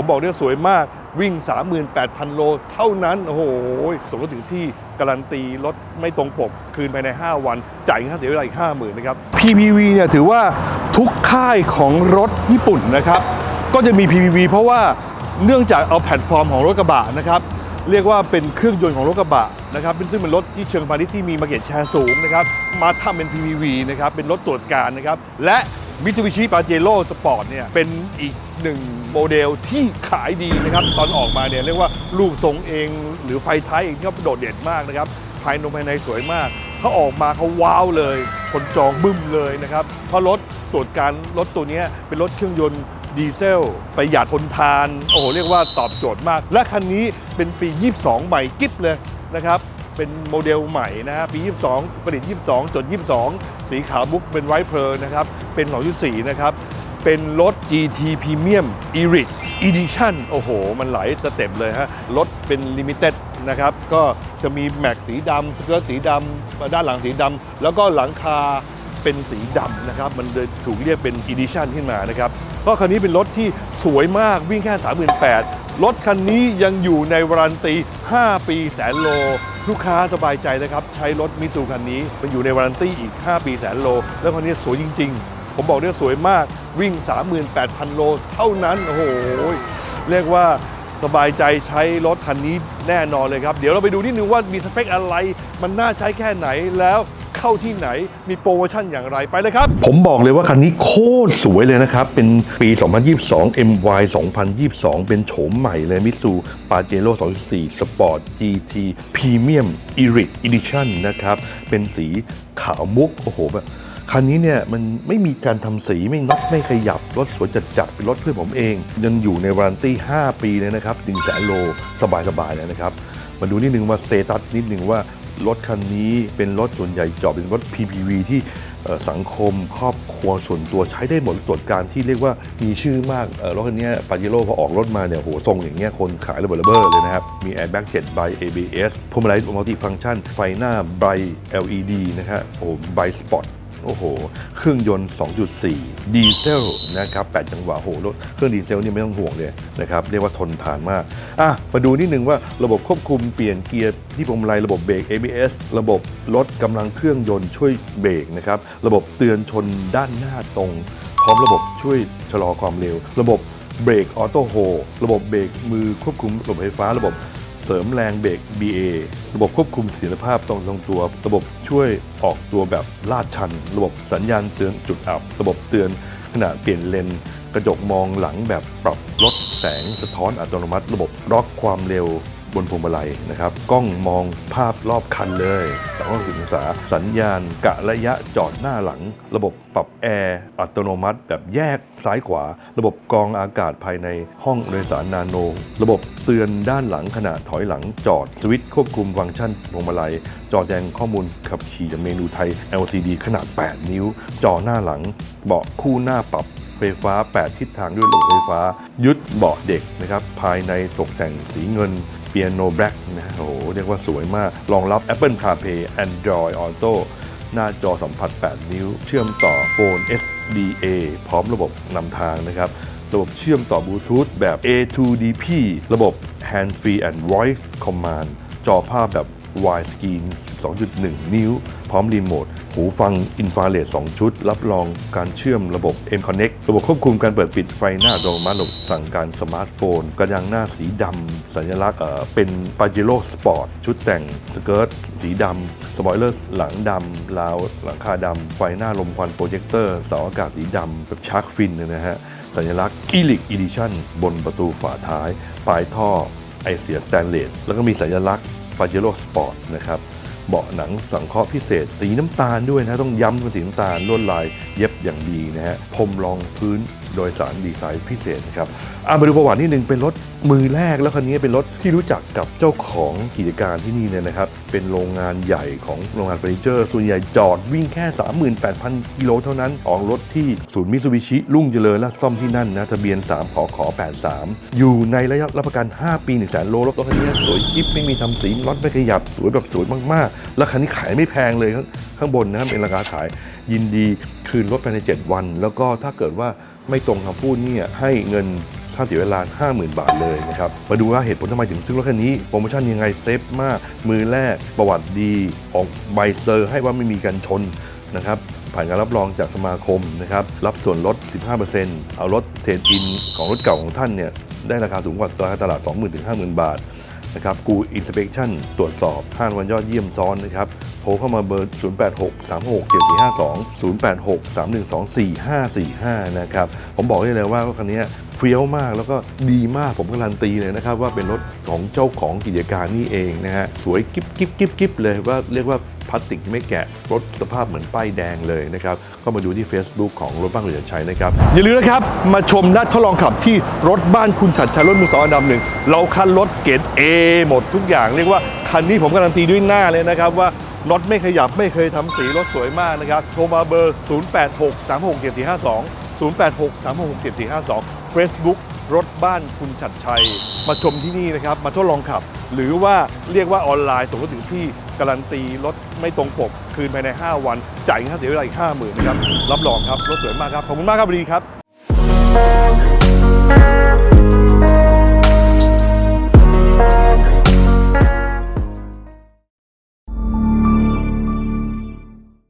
ผมบอกเนี่ยสวยมากวิ่ง 38,000 โล เท่านั้น โอ้โหส่งรถถึงที่การันตีรถไม่ตรงปก คืนภายใน 5 วัน จ่ายค่าเสียเวลาอีก 50,000 นะครับ PPV เนี่ยถือว่าทุกค่ายของรถญี่ปุ่นนะครับ ก็จะมี PPV เพราะว่าเนื่องจากเอาแพลตฟอร์มของรถกระบะนะครับเรียกว่าเป็นเครื่องยนต์ของรถกระบะนะครับเป็นซึ่งเป็นรถที่เชิงพาณิชย์ที่มีมาเก็ตแชร์สูงนะครับมาทำเป็น PPV นะครับเป็นรถตรวจการนะครับและ Mitsubishi Pajero Sport เนี่ยเป็นอีกหนึ่งโมเดลที่ขายดีนะครับ ตอนออกมาเนี่ยเรียกว่ารูปทรงเองหรือไฟท้ายเองก็โดดเด่นมากนะครับ ภายในภายในสวยมากเขาออกมาเขาว้าวเลย คนจองบึ้มเลยนะครับ เพราะรถตรวจการรถตัวนี้เป็นรถเครื่องยนต์ดีเซลประหยัดทนทาน โอ้โห เรียกว่าตอบโจทย์มาก และคันนี้เป็นปี 22 ใหม่กิ๊บเลยนะครับ เป็นโมเดลใหม่นะฮะปี 22 ผลิต 22 จด 22 สีขาวมุกเป็นไวท์เพลนะครับ เป็น 2.4 นะครับ เป็นรถ GT Premium Iris Edition โอ้โห มันหลายสเต็ปเลยฮะ รถเป็น Limited นะครับ ก็จะมีแม็กสีดำสเกิร์ตสีดำด้านหลังสีดำแล้วก็หลังคาเป็นสีดำนะครับ มันเลยถูกเรียกเป็น Edition ขึ้นมานะครับก็คันนี้เป็นรถที่สวยมากวิ่งแค่ 38,000รถคันนี้ยังอยู่ในวารันตี 5 ปีแสนโล ลูกค้าสบายใจนะครับ ใช้รถมิสูคันนี้มันอยู่ในวารันตี้อีก 5 ปีแสนโล แล้วคันนี้สวยจริง ๆ ผมบอกเนี่ยสวยมากวิ่ง 38,000 โล เท่านั้น โอ้โห เรียกว่าสบายใจใช้รถคันนี้แน่นอนเลยครับ เดี๋ยวเราไปดูนิดนึงว่ามีสเปคอะไร มันน่าใช้แค่ไหนแล้ว เข้าที่ไหนมีโปรโมชั่นอย่างไรไปเลยครับ ผมบอกเลยว่าคันนี้โคตรสวยเลยนะครับ เป็นปี 2022 MY 2022 เป็นโฉมใหม่เลยมิสูปาเจโร่2.4 Sport GT Premium Iris Edition นะครับ เป็นสีขาวมุก โอ้โหแบบคันนี้เนี่ยมันไม่มีการทำสีไม่น็อตไม่ขยับ รถสวยจัดจัดๆเป็นรถเพื่อนผมเอง ยังอยู่ในวารันตี้ 5 ปีเลยนะครับ1แสนโล สบายๆเลยนะครับ มาดูนิดนึงว่าสเตตัสนิดนึงว่า รถคันนี้เป็นรถส่วนใหญ่จอดเป็นรถ PPV ที่สังคมครอบครัวส่วนตัวใช้ได้หมดตรวจการที่เรียกว่ามีชื่อมากรถคันนี้ปาเจโร่พอออกรถมาเนี่ยโหทรงอย่างเงี้ยคนขายระเบิดระเบ้อเลยนะครับ มีแอร์แบ็กเจ็ดใบ ABS พวงมาลัยมัลติฟังก์ชัน ไฟหน้าไบ LED นะฮะโอ้ไบสปอต โอ้โห เครื่องยนต์ 2.4 ดีเซลนะครับ 8 จังหวะโหรถเครื่องดีเซลนี่ไม่ต้องห่วงเลยนะครับ เรียกว่าทนทานมาก อะ มาดูนิดนึงว่าระบบควบคุมเปลี่ยนเกียร์ที่พวงมาลัยระบบเบรก ABS ระบบลดกำลังเครื่องยนต์ช่วยเบรกนะครับ ระบบเตือนชนด้านหน้าตรง พร้อมระบบช่วยชะลอความเร็ว ระบบเบรกออโต้โฮระบบเบรกมือควบคุมระบบไฟฟ้า ระบบ เสริมแรงเบรก BA ระบบควบคุมเสถียรภาพตรงตรงตัว ระบบช่วยออกตัวแบบลาดชัน ระบบสัญญาณเตือนจุดอับ ระบบเตือนขณะเปลี่ยนเลน กระจกมองหลังแบบปรับลดแสงสะท้อนอัตโนมัติ ระบบล็อกความเร็ว บนพวงมาลัยนะครับ กล้องมองภาพรอบคันเลย360องศาสัญญาณกะระยะจอดหน้าหลัง ระบบปรับแอร์อัตโนมัติ แบบแยกซ้ายขวา ระบบกรองอากาศภายในห้องโดยสารนาโน ระบบเตือนด้านหลังขณะถอยหลังจอดสวิตช์ควบคุมฟังก์ชันพวงมาลัย จอแดงข้อมูลขับขี่จากเมนูไทย LCD ขนาด 8 นิ้ว จอหน้าหลัง เบาะคู่หน้าปรับไฟฟ้า 8 ทิศทางด้วยระบบไฟฟ้า ยึดเบาะเด็กนะครับภายในตกแต่งสีเงิน เปียโนแบล็กนะฮะโอ้โหเรียกว่าสวยมากรองรับ Apple CarPlay Android Auto หน้าจอสัมผัส 8 นิ้ว เชื่อมต่อโฟน SDA พร้อมระบบนำทางนะครับระบบเชื่อมต่อบลูทูธแบบ A2DP ระบบ Hand Free and Voice Command จอภาพแบบ Wide Screen 2.1 นิ้ว พร้อมรีโมท หูฟังอินฟราเรด2 ชุด รับรองการเชื่อมระบบ M Connect ระบบควบคุมการเปิดปิดไฟหน้าอัตโนมัติระบบสั่งการสมาร์ทโฟนกระยังหน้าสีดำสัญลักษณ์เอ่อเป็น Pajero Sport ชุดแต่งสเกิร์ตสีดำสปอยเลอร์หลังดำราวหลังคาดำไฟหน้าลมควันโปรเจคเตอร์เสาอากาศสีดำแบบชาร์กฟินเนยนะฮะสัญลักษณ์อีลิกอีดิชั่นบนประตูฝาท้าย ปลายท่อไอเสียสแตนเลสแล้วก็มีสัญลักษณ์ Pajero Sport นะครับ เบาะหนังสังเคราะห์พิเศษ สีน้ำตาลด้วยนะต้องย้ำเป็นสีน้ำตาลลวดลายเย็บอย่างดีนะฮะพรมรองพื้นโดยสารดีไซน์พิเศษนะครับอะมาดูประวัตินิดนึงเป็นรถมือแรกแล้วคันนี้เป็นรถที่รู้จักกับเจ้าของกิจการที่นี่เนี่ยนะครับ เป็นโรงงานใหญ่ของโรงงานเฟอร์นิเจอร์ ส่วนใหญ่จอดวิ่งแค่ 38,000 กิโลเท่านั้นออกรถที่ศูนย์มิตซูบิชิรุ่งเจริญและซ่อมที่นั่นนะทะเบียน 3 ขอขอ 83 อยู่ในระยะรับประกัน 5 ปี 1 0 0 0 0โลรถคันนี้สวยกิ๊บไม่มีทำสีรถไม่ขยับสวยแบบสวยมากๆ แล้วคันนี้ขายไม่แพงเลยข้างข้างบนนะครับเป็นราคาขาย ยินดีคืนรถภายใน 7 วัน แล้วก็ถ้าเกิดว่าไม่ตรงคำพูดเนี่ยให้เงินค่าเสียเวลา 50,000 บาทเลยนะครับ มาดูว่าเหตุผลทำไมถึงซื้อรถคันนี้ โปรโมชั่นยังไงเซฟมาก มือแรกประวัติดีออกใบเซอร์ให้ว่าไม่มีการชนนะครับผ่านการรับรองจากสมาคมนะครับ รับส่วนลด 15%เอารถเทรดอินของรถเก่าของท่านเนี่ย ได้ราคาสูงกว่าราคาตลาด 20,000ถึง50,000 บาท นะครับกูอินสเป t ชั่นตรวจสอบ5วันยอดเยี่ยมซ้อนนะครับโทรเข้ามาเบอร์ 086 367 452 086 312 4545 นะครับ ผมบอกได้เลยว่าคันนี้เฟี้ยวมากแล้วก็ดีมากผมการันตีเลยนะครับ ว่าเป็นรถของเจ้าของกิจการนี่เองนะฮะสวยกิ๊บกิ๊บกิ๊บกิ๊บเลยว่าเรียกว่าพลาสติกไม่แกะรถสภาพเหมือนป้ายแดงเลยนะครับ ก็มาดูที่ Facebook ของรถบ้านเหลือชัยนะครับ อย่าลืมนะครับ มาชมและทดลองขับที่รถบ้านคุณฉัดชัยรถมือสองอันดับหนึ่งเราคันรถเกรด A หมดทุกอย่างเรียกว่าคันนี้ผมการันตีด้วยหน้าเลยนะครับว่ารถไม่ขยับไม่เคยทำสีรถสวยมากนะครับโทรมาเบอร์ 086 367 452 086 367 452 Facebook รถบ้านคุณฉัดชัย มาชมที่นี่นะครับ มาทดลองขับ หรือว่าเรียกว่าออนไลน์ส่งรถถึงที่การันตีรถไม่ตรงปก คืนภายใน 5 วัน จ่ายค่าเสียเวลาอีก 50,000นะครับ รับรองครับ รถสวยมากครับ ขอบคุณมากครับสวัสดีครับ